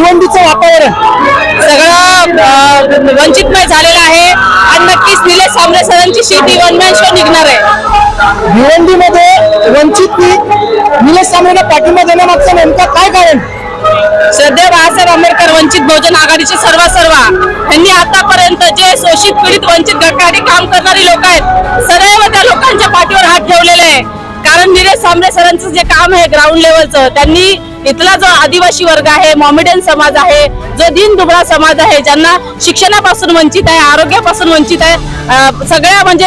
भिवंडीचं वातावरण सगळं वंचितमय झालेलं आहे आणि नक्कीच निलेश सांबरे सरांची शेती वनमॅन शो निघणार आहे. भिवंडीमध्ये वंचितनी निलेश सांबरेला पाठिंबा देण्यामागचं नेमकं काय कारण? श्रद्धेय बाळासाहेब आंबेडकर वंचित बहुजन आघाडीचे सर्व सर्व यांनी आतापर्यंत जे शोषित पीडित वंचित गटासाठी काम करणारी लोक आहेत सदैव त्या लोकांच्या पाठीवर हात ठेवलेले आहे. कारण निलेश सांबरे सरांचं जे काम आहे ग्राउंड लेवलचं त्यांनी इथला जो आदिवासी वर्ग आहे मॉमेडियन समाज आहे जो दिन दुबळा समाज आहे ज्यांना शिक्षणापासून वंचित आहे आरोग्यापासून वंचित आहे सगळ्या म्हणजे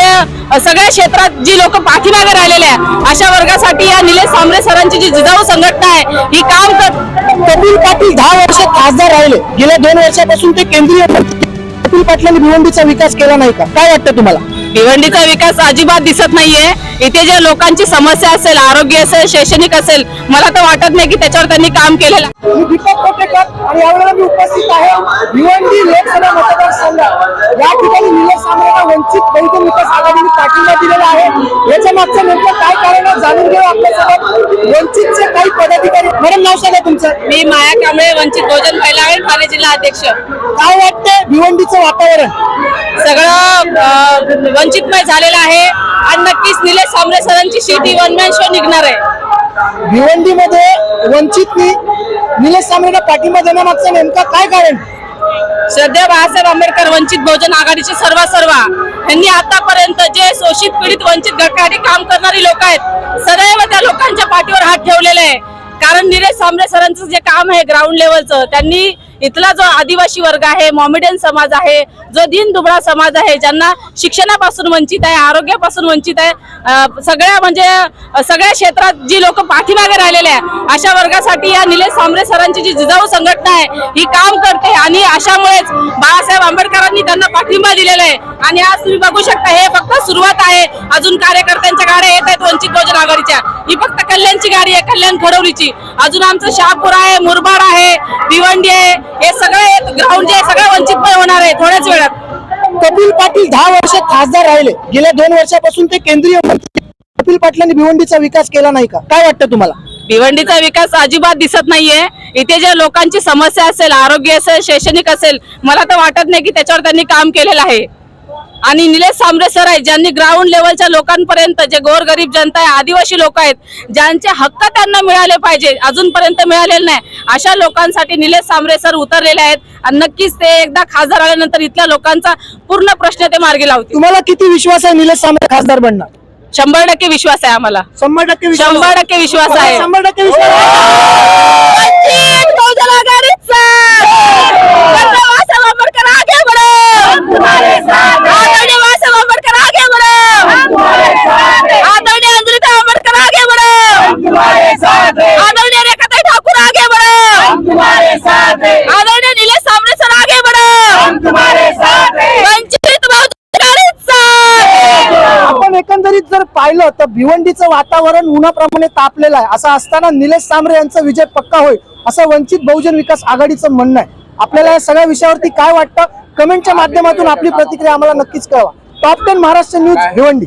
सगळ्या क्षेत्रात जी लोक पाठीमागे राहिलेले आहे अशा वर्गासाठी या निलेश सांबरे सरांची जी जिजाऊ संघटना आहे ही काम कर कपिल पाटील दहा वर्ष खासदार राहिले. गेल्या दोन वर्षापासून ते केंद्रीय मंत्री कपिल पाटलांनी भिवंडीचा विकास केला नाही का? काय वाटतं तुम्हाला? भिवंडीचा विकास अजिबात दिसत नाहीये. इथे जे लोकांची समस्या असेल आरोग्य असेल शैक्षणिक असेल मला तर वाटत नाही की त्याच्यावर त्यांनी काम केलेलं आहे. मी दीपक कोटेकर आणि यावेळेला मी उपस्थित आहे. भिवंडी लोकसभा मतदारसंघात. या ठिकाणी निलेश वंचित बहुजन विकास आघाडीने पाठिंबा दिलेला आहे. याच्या मागचं नेमकं काय कारण आहे जाणून घेऊ आपल्यासोबत. वंचितचे काही पदाधिकारी मॅडम नाव सांगा तुमचं. मी माया कांबळे वंचित बहुजन महिला आघाडी ठाणे जिल्हा अध्यक्ष. काय वाटतंय भिवंडीचं वातावरण? सगळं वंचितमय झालेलं आहे. आणि नक्कीच निलेश सांबरे सरांची शेती वनमॅन शो निघणार आहे. भिवंडीमध्ये वंचितनी निलेश सांबरेला पाठिंबा देण्यामागचं नेमकं काय कारण? श्रद्धेय बाळासाहेब आंबेडकर वंचित बहुजन आघाडीचे सर्व सर्व यांनी आतापर्यंत जे शोषित पीडित वंचित गटासाठी काम करणारी लोक आहेत सदैव त्या लोकांच्या पाठीवर हात ठेवलेले आहे. कारण निलेश सांबरे सरांचं जे काम आहे ग्राउंड लेवलचं त्यांनी इथला जो आदिवासी वर्ग आहे मॉमेडियन समाज आहे जो दिन दुबळा समाज आहे ज्यांना शिक्षणापासून वंचित आहे आरोग्यापासून वंचित आहे सगळ्या म्हणजे सगळ्या क्षेत्रात जी लोक पाठीमागे राहिलेले आहे अशा वर्गासाठी या निलेश सांबरे सरांची जी जिजाऊ संघटना आहे ही काम करते आणि अशामुळेच बाळासाहेब आंबेडकरांनी त्यांना पाठिंबा दिलेला आहे. आणि आज तुम्ही बघू शकता हे फक्त सुरुवात आहे. अजून कार्यकर्त्यांच्या गाड्या येत आहेत वंचित बहुजन आघाडीच्या. ही फक्त कल्याणची गाडी आहे कल्याण खडवलीची अजून आमचं शहापूर आहे मुरबाड आहे भिवंडी आहे हे सगळे ग्राउंड जे सगळं वंचितमय होणार आहे थोड्याच वेळात. कपिल पाटील दहा वर्ष खासदार राहिले. गेल्या दोन वर्षापासून ते केंद्रीय मंत्री. कपिल पाटलांनी भिवंडीचा विकास केला नाही का? काय वाटतं तुम्हाला? भिवंडीचा विकास अजिबात दिसत नाहीये. इथे जे लोकांची समस्या असेल आरोग्य असेल शैक्षणिक असेल मला तर वाटत नाही की त्याच्यावर त्यांनी काम केलेलं आहे. आणि निलेश सांबरे सर आहेत ज्यांनी ग्राउंड लेवलच्या लोकांपर्यंत जे गोरगरीब जनता आहे आदिवासी लोक आहेत ज्यांचे हक्क त्यांना मिळाले पाहिजे अजूनपर्यंत मिळालेले नाही. अशा लोकांसाठी निलेश सांबरे सर उतरलेले आहेत आणि नक्कीच ते एकदा खासदार आल्यानंतर इथल्या लोकांचा पूर्ण प्रश्न ते मार्गी लावतील. तुम्हाला किती विश्वास आहे निलेश सांबरे खासदार बनणार? शंभर टक्के विश्वास आहे आम्हाला. शंभर टक्के विश्वास शंभर टक्के विश्वास आहे. शंभर टक्के विश्वास एकंदरीत जर पाहिलं तर भिवंडीचं वातावरण उन्हाप्रमाणे तापलेलं आहे. असं असताना निलेश सांबरे यांचा विजय पक्का होईल असं वंचित बहुजन विकास आघाडीचं म्हणणं आहे. आपल्याला या सगळ्या विषयावरती काय वाटतं? कमेंटच्या माध्यमातून आपली प्रतिक्रिया आम्हाला नक्कीच कळवा. Top ten Maharashtra news Bhiwandi.